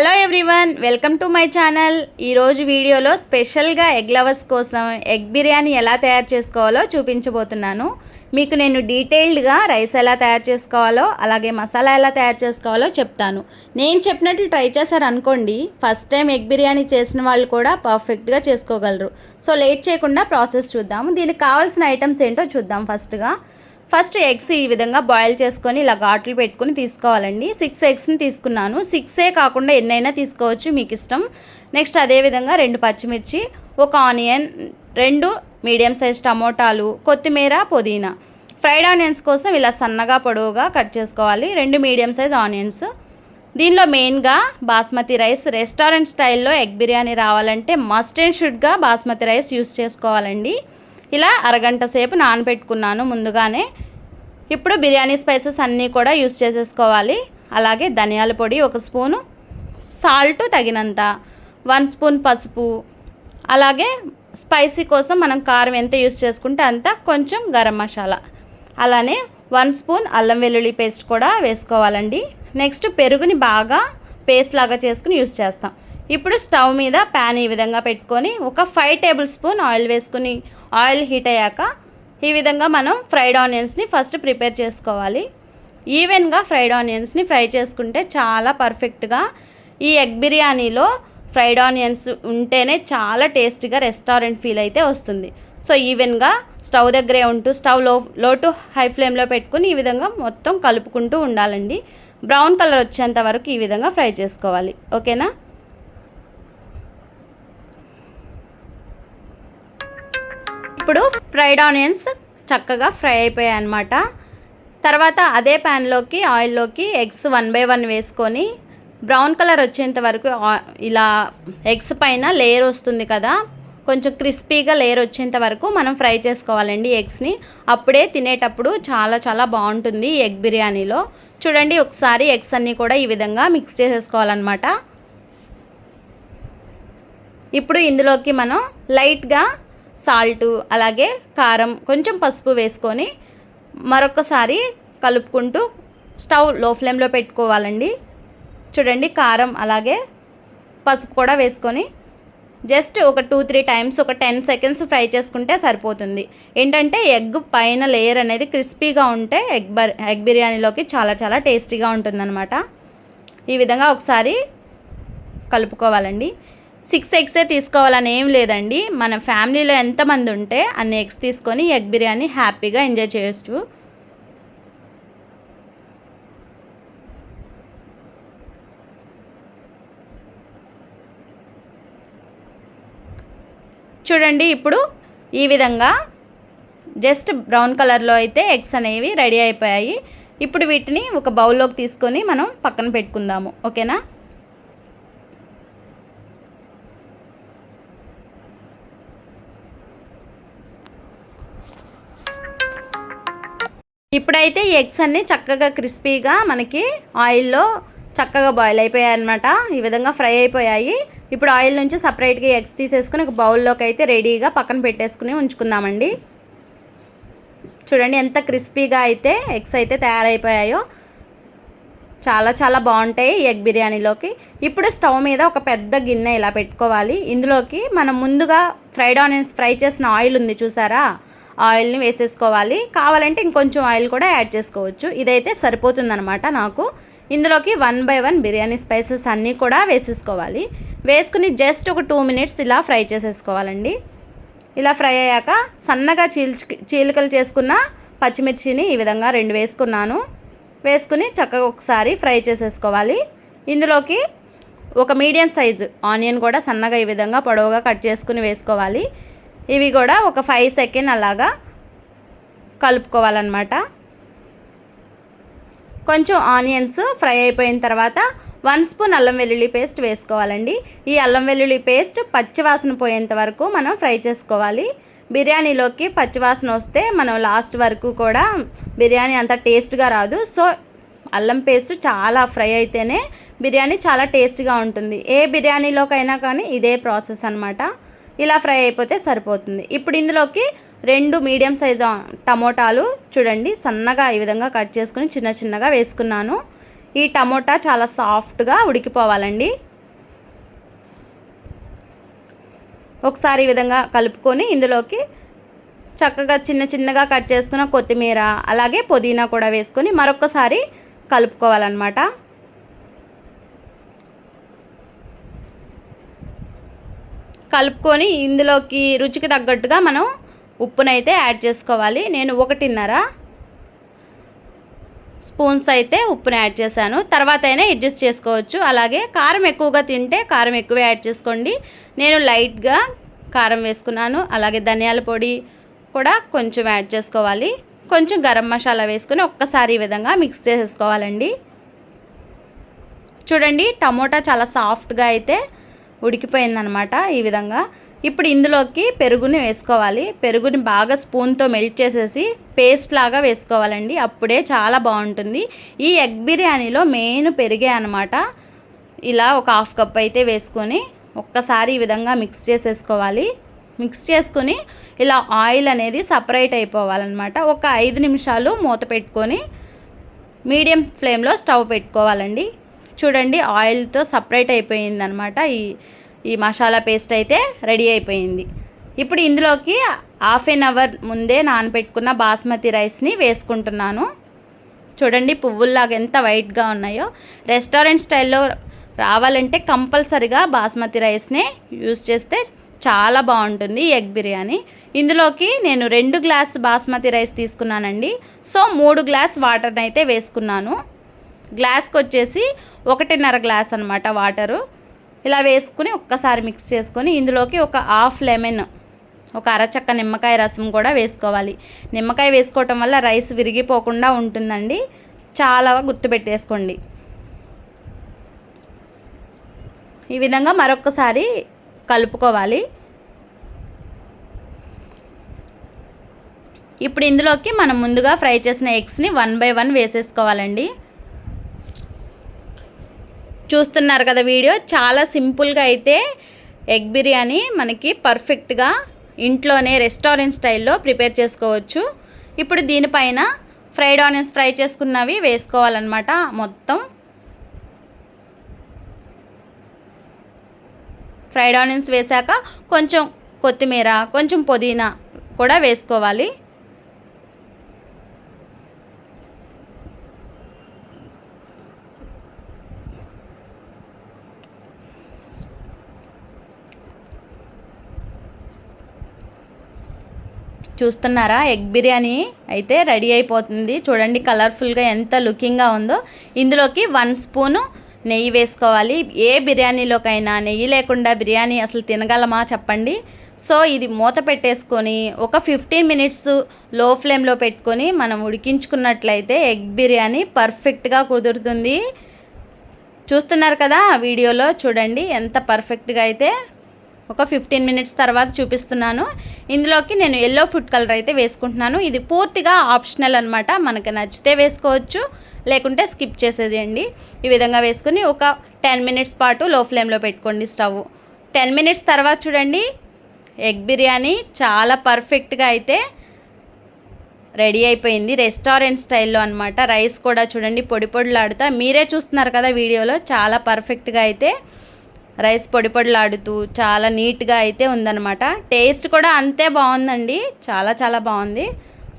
Hello everyone welcome to my channel ఈరోజు వీడియోలో స్పెషల్గా ఎగ్ లవర్స్ కోసం ఎగ్ బిర్యానీ ఎలా తయారు చేసుకోవాలో చూపించబోతున్నాను. మీకు నేను డీటెయిల్డ్గా రైస్ ఎలా తయారు చేసుకోవాలో అలాగే మసాలా ఎలా తయారు చేసుకోవాలో చెప్తాను. నేను చెప్పినట్లు ట్రై చేశారు అనుకోండి ఫస్ట్ టైం ఎగ్ బిర్యానీ చేసిన వాళ్ళు కూడా పర్ఫెక్ట్గా చేసుకోగలరు. సో లేట్ చేయకుండా ప్రాసెస్ చూద్దాము. దీనికి కావాల్సిన ఐటమ్స్ ఏంటో చూద్దాం ఫస్ట్గా. ఫస్ట్ ఎగ్స్ ఈ విధంగా బాయిల్ చేసుకొని ఇలా ఘాట్లు పెట్టుకొని తీసుకోవాలండి. సిక్స్ ఎగ్స్ని తీసుకున్నాను. సిక్సే కాకుండా ఎన్నైనా తీసుకోవచ్చు మీకు ఇష్టం. నెక్స్ట్ అదేవిధంగా రెండు పచ్చిమిర్చి ఒక ఆనియన్ రెండు మీడియం సైజ్ టమోటాలు కొత్తిమీర పుదీనా. ఫ్రైడ్ ఆనియన్స్ కోసం ఇలా సన్నగా పొడవుగా కట్ చేసుకోవాలి. రెండు మీడియం సైజ్ ఆనియన్స్. దీనిలో మెయిన్గా బాస్మతి రైస్ రెస్టారెంట్ స్టైల్లో ఎగ్ బిర్యానీ రావాలంటే మస్ట్ అండ్ షుడ్గా బాస్మతి రైస్ యూస్ చేసుకోవాలండి. ఇలా అరగంట సేపు నానబెట్టుకున్నాను ముందుగానే. ఇప్పుడు బిర్యానీ స్పైసెస్ అన్నీ కూడా యూస్ చేసేసుకోవాలి. అలాగే ధనియాల పొడి ఒక స్పూను సాల్ట్ తగినంత వన్ స్పూన్ పసుపు. అలాగే స్పైసీ కోసం మనం కారం ఎంత యూస్ చేసుకుంటే అంత కొంచెం గరం మసాలా. అలానే వన్ స్పూన్ అల్లం వెల్లుల్లి పేస్ట్ కూడా వేసుకోవాలండి. నెక్స్ట్ పెరుగుని బాగా పేస్ట్ లాగా చేసుకుని యూస్ చేస్తాం. ఇప్పుడు స్టవ్ మీద ప్యాన్ ఈ విధంగా పెట్టుకొని ఒక ఫైవ్ టేబుల్ స్పూన్ ఆయిల్ వేసుకుని ఆయిల్ హీట్ అయ్యాక ఈ విధంగా మనం ఫ్రైడ్ ఆనియన్స్ని ఫస్ట్ ప్రిపేర్ చేసుకోవాలి. ఈవెన్గా ఫ్రైడ్ ఆనియన్స్ని ఫ్రై చేసుకుంటే చాలా పర్ఫెక్ట్గా ఈ ఎగ్ బిర్యానీలో ఫ్రైడ్ ఆనియన్స్ ఉంటేనే చాలా టేస్టీగా రెస్టారెంట్ ఫీల్ అయితే వస్తుంది. సో ఈవెన్గా స్టవ్ దగ్గరే ఉంటూ స్టవ్లో లో టు హై ఫ్లేమ్లో పెట్టుకుని ఈ విధంగా మొత్తం కలుపుకుంటూ ఉండాలండి. బ్రౌన్ కలర్ వచ్చేంత వరకు ఈ విధంగా ఫ్రై చేసుకోవాలి. ఓకేనా ఇప్పుడు ఫ్రైడ్ ఆనియన్స్ చక్కగా ఫ్రై అయిపోయాయి అనమాట తర్వాత అదే ప్యాన్లోకి ఆయిల్లోకి ఎగ్స్ వన్ బై వన్ వేసుకొని బ్రౌన్ కలర్ వచ్చేంత వరకు ఇలా ఎగ్స్ పైన లేయర్ వస్తుంది కదా కొంచెం క్రిస్పీగా లేయర్ వచ్చేంత వరకు మనం ఫ్రై చేసుకోవాలండి ఎగ్స్ని. అప్పుడే తినేటప్పుడు చాలా చాలా బాగుంటుంది ఎగ్ బిర్యానీలో. చూడండి ఒకసారి ఎగ్స్ అన్నీ కూడా ఈ విధంగా మిక్స్ చేసేసుకోవాలన్నమాట. ఇప్పుడు ఇందులోకి మనం లైట్గా సాల్టు అలాగే కారం కొంచెం పసుపు వేసుకొని మరొకసారి కలుపుకుంటూ స్టవ్లో ఫ్లేమ్లో పెట్టుకోవాలండి. చూడండి కారం అలాగే పసుపు కూడా వేసుకొని జస్ట్ ఒక టూ త్రీ టైమ్స్ ఒక టెన్ సెకండ్స్ ఫ్రై చేసుకుంటే సరిపోతుంది. ఏంటంటే ఎగ్ పైన లేయర్ అనేది క్రిస్పీగా ఉంటే ఎగ్ బర్ ఎగ్ బిర్యానీలోకి చాలా చాలా టేస్టీగా ఉంటుందన్నమాట. ఈ విధంగా ఒకసారి కలుపుకోవాలండి. సిక్స్ ఎగ్సే తీసుకోవాలని ఏం లేదండి. మన ఫ్యామిలీలో ఎంతమంది ఉంటే అన్ని ఎగ్స్ తీసుకొని ఎగ్ బిర్యానీ హ్యాపీగా ఎంజాయ్ చేయొచ్చు. చూడండి ఇప్పుడు ఈ విధంగా జస్ట్ బ్రౌన్ కలర్లో అయితే ఎగ్స్ అనేవి రెడీ అయిపోయాయి. ఇప్పుడు వీటిని ఒక బౌల్లోకి తీసుకొని మనం పక్కన పెట్టుకుందాము. ఓకేనా? ఇప్పుడైతే ఎగ్స్ అన్నీ చక్కగా క్రిస్పీగా మనకి ఆయిల్లో చక్కగా బాయిల్ అయిపోయాయి అనమాట ఈ విధంగా ఫ్రై అయిపోయాయి. ఇప్పుడు ఆయిల్ నుంచి సపరేట్గా ఎగ్స్ తీసేసుకుని ఒక బౌల్లోకి అయితే రెడీగా పక్కన పెట్టేసుకుని ఉంచుకుందామండి. చూడండి ఎంత క్రిస్పీగా అయితే ఎగ్స్ అయితే తయారైపోయాయో. చాలా చాలా బాగుంటాయి ఎగ్ బిర్యానీలోకి. ఇప్పుడు స్టవ్ మీద ఒక పెద్ద గిన్నె ఇలా పెట్టుకోవాలి. ఇందులోకి మనం ముందుగా ఫ్రైడ్ ఆనియన్స్ ఫ్రై చేసిన ఆయిల్ ఉంది చూసారా? ఆయిల్ని వేసేసుకోవాలి. కావాలంటే ఇంకొంచెం ఆయిల్ కూడా యాడ్ చేసుకోవచ్చు. ఇదైతే సరిపోతుందనమాట నాకు. ఇందులోకి one by one biryani spices అన్నీ కూడా వేసేసుకోవాలి. వేసుకుని జస్ట్ ఒక టూ మినిట్స్ ఇలా ఫ్రై చేసేసుకోవాలండి. ఇలా ఫ్రై అయ్యాక సన్నగా చీల్చి చీలికలు చేసుకున్న పచ్చిమిర్చిని ఈ విధంగా రెండు వేసుకున్నాను. వేసుకుని చక్కగా ఒకసారి ఫ్రై చేసేసుకోవాలి. ఇందులోకి ఒక మీడియం సైజు ఆనియన్ కూడా సన్నగా ఈ విధంగా పొడవుగా కట్ చేసుకుని వేసుకోవాలి. ఇవి కూడా ఒక ఫైవ్ సెకండ్ అలాగా కలుపుకోవాలన్నమాట. కొంచెం ఆనియన్స్ ఫ్రై అయిపోయిన తర్వాత వన్ స్పూన్ అల్లం వెల్లుల్లి పేస్ట్ వేసుకోవాలండి. ఈ అల్లం వెల్లుల్లి పేస్ట్ పచ్చివాసన పోయేంత వరకు మనం ఫ్రై చేసుకోవాలి. బిర్యానీలోకి పచ్చివాసన వస్తే మనం లాస్ట్ వరకు కూడా బిర్యానీ అంత టేస్ట్గా రాదు. సో అల్లం పేస్ట్ చాలా ఫ్రై అయితేనే బిర్యానీ చాలా టేస్ట్గా ఉంటుంది. ఏ బిర్యానీలోకైనా కానీ ఇదే ప్రాసెస్ అనమాట ఇలా ఫ్రై అయిపోతే సరిపోతుంది. ఇప్పుడు ఇందులోకి రెండు మీడియం సైజు టమోటాలు చూడండి సన్నగా ఈ విధంగా కట్ చేసుకుని చిన్న చిన్నగా వేసుకున్నాను. ఈ టమోటా చాలా సాఫ్ట్గా ఉడికిపోవాలండి. ఒకసారి ఈ విధంగా కలుపుకొని ఇందులోకి చక్కగా చిన్న చిన్నగా కట్ చేసుకున్న కొత్తిమీర అలాగే పుదీనా కూడా వేసుకొని మరొకసారి కలుపుకోవాలన్నమాట. కలుపుకొని ఇందులోకి రుచికి తగ్గట్టుగా మనం ఉప్పునైతే యాడ్ చేసుకోవాలి. నేను ఒకటిన్నర స్పూన్స్ అయితే ఉప్పుని యాడ్ చేశాను. తర్వాత అయినా అడ్జస్ట్ చేసుకోవచ్చు. అలాగే కారం ఎక్కువగా తింటే కారం ఎక్కువ యాడ్ చేసుకోండి. నేను లైట్గా కారం వేసుకున్నాను. అలాగే ధనియాల పొడి కూడా కొంచెం యాడ్ చేసుకోవాలి. కొంచెం గరం మసాలా వేసుకొని ఒక్కసారి ఈ విధంగా మిక్స్ చేసేసుకోవాలండి. చూడండి టమోటా చాలా సాఫ్ట్గా అయితే ఉడికిపోయిందనమాట ఈ విధంగా. ఇప్పుడు ఇందులోకి పెరుగుని వేసుకోవాలి. పెరుగుని బాగా స్పూన్తో మెల్ట్ చేసేసి పేస్ట్ లాగా వేసుకోవాలండి. అప్పుడే చాలా బాగుంటుంది. ఈ ఎగ్ బిర్యానీలో మెయిన్ పెరిగే అనమాట. ఇలా ఒక హాఫ్ కప్ అయితే వేసుకొని ఒక్కసారి ఈ విధంగా మిక్స్ చేసేసుకోవాలి. మిక్స్ చేసుకుని ఇలా ఆయిల్ అనేది సపరేట్ అయిపోవాలన్నమాట. ఒక ఐదు నిమిషాలు మూత పెట్టుకొని మీడియం ఫ్లేమ్లో స్టవ్ పెట్టుకోవాలండి. చూడండి ఆయిల్తో సపరేట్ అయిపోయింది అనమాట ఈ ఈ మసాలా పేస్ట్ అయితే రెడీ అయిపోయింది. ఇప్పుడు ఇందులోకి హాఫ్ ఎన్ అవర్ ముందే నానబెట్టుకున్న బాస్మతి రైస్ని వేసుకుంటున్నాను. చూడండి పువ్వుల్లాగా ఎంత వైట్గా ఉన్నాయో. రెస్టారెంట్ స్టైల్లో రావాలంటే కంపల్సరిగా బాస్మతి రైస్నే యూస్ చేస్తే చాలా బాగుంటుంది ఎగ్ బిర్యానీ. ఇందులోకి నేను రెండు గ్లాస్ బాస్మతి రైస్ తీసుకున్నానండి. సో మూడు గ్లాస్ వాటర్ని అయితే వేసుకున్నాను. గ్లాస్కి వచ్చేసి ఒకటిన్నర గ్లాస్ అనమాట వాటరు. ఇలా వేసుకుని ఒక్కసారి మిక్స్ చేసుకొని ఇందులోకి ఒక హాఫ్ లెమన్ ఒక అరచక్క నిమ్మకాయ రసం కూడా వేసుకోవాలి. నిమ్మకాయ వేసుకోవటం వల్ల రైస్ విరిగిపోకుండా ఉంటుందండి. చాలా గుర్తుపెట్టేసుకోండి. ఈ విధంగా మరొకసారి కలుపుకోవాలి. ఇప్పుడు ఇందులోకి మనం ముందుగా ఫ్రై చేసిన ఎగ్స్ని వన్ బై వన్ వేసేసుకోవాలండి. చూస్తున్నారు కదా వీడియో. చాలా సింపుల్గా అయితే ఎగ్ బిర్యానీ మనకి పర్ఫెక్ట్గా ఇంట్లోనే రెస్టారెంట్ స్టైల్లో ప్రిపేర్ చేసుకోవచ్చు. ఇప్పుడు దీనిపైన ఫ్రైడ్ ఆనియన్స్ ఫ్రై చేసుకున్నవి వేసుకోవాలన్నమాట మొత్తం. ఫ్రైడ్ ఆనియన్స్ వేశాక కొంచెం కొత్తిమీర కొంచెం పుదీనా కూడా వేసుకోవాలి. చూస్తున్నారా? ఎగ్ బిర్యానీ అయితే రెడీ అయిపోతుంది. చూడండి కలర్ఫుల్గా ఎంత లుకింగ్గా ఉందో. ఇందులోకి వన్ స్పూను నెయ్యి వేసుకోవాలి. ఏ బిర్యానీలోకైనా నెయ్యి లేకుండా బిర్యానీ అసలు తినగలమా చెప్పండి? సో ఇది మూత పెట్టేసుకొని ఒక ఫిఫ్టీన్ మినిట్స్లో ఫ్లేమ్లో పెట్టుకొని మనం ఉడికించుకున్నట్లయితే ఎగ్ బిర్యానీ పర్ఫెక్ట్గా కుదురుతుంది. చూస్తున్నారు కదా వీడియోలో? చూడండి ఎంత పర్ఫెక్ట్గా అయితే ఒక ఫిఫ్టీన్ మినిట్స్ తర్వాత చూపిస్తున్నాను. ఇందులోకి నేను ఎల్లో ఫుడ్ కలర్ అయితే వేసుకుంటున్నాను. ఇది పూర్తిగా ఆప్షనల్ అనమాట మనకు నచ్చితే వేసుకోవచ్చు లేకుంటే స్కిప్ చేసేదండి ఈ విధంగా వేసుకుని ఒక టెన్ మినిట్స్ పాటు లో ఫ్లేమ్లో పెట్టుకోండి స్టవ్ టెన్ మినిట్స్ తర్వాత చూడండి ఎగ్ బిర్యానీ చాలా పర్ఫెక్ట్గా అయితే రెడీ అయిపోయింది. రెస్టారెంట్ స్టైల్లో అనమాట రైస్ కూడా చూడండి పొడి పొడిలాడుతా. మీరే చూస్తున్నారు కదా వీడియోలో చాలా పర్ఫెక్ట్గా అయితే రైస్ పొడి పొడిలాడుతూ చాలా నీట్గా అయితే ఉందన్నమాట. టేస్ట్ కూడా అంతే బాగుందండి. చాలా చాలా బాగుంది.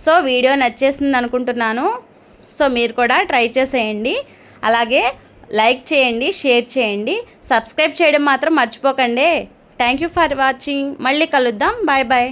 సో వీడియో నచ్చేసింది అనుకుంటున్నాను. సో మీరు కూడా ట్రై చేసేయండి. అలాగే లైక్ చేయండి షేర్ చేయండి. సబ్స్క్రైబ్ చేయడం మాత్రం మర్చిపోకండి. Thank you for watching. మళ్ళీ కలుద్దాం. Bye bye.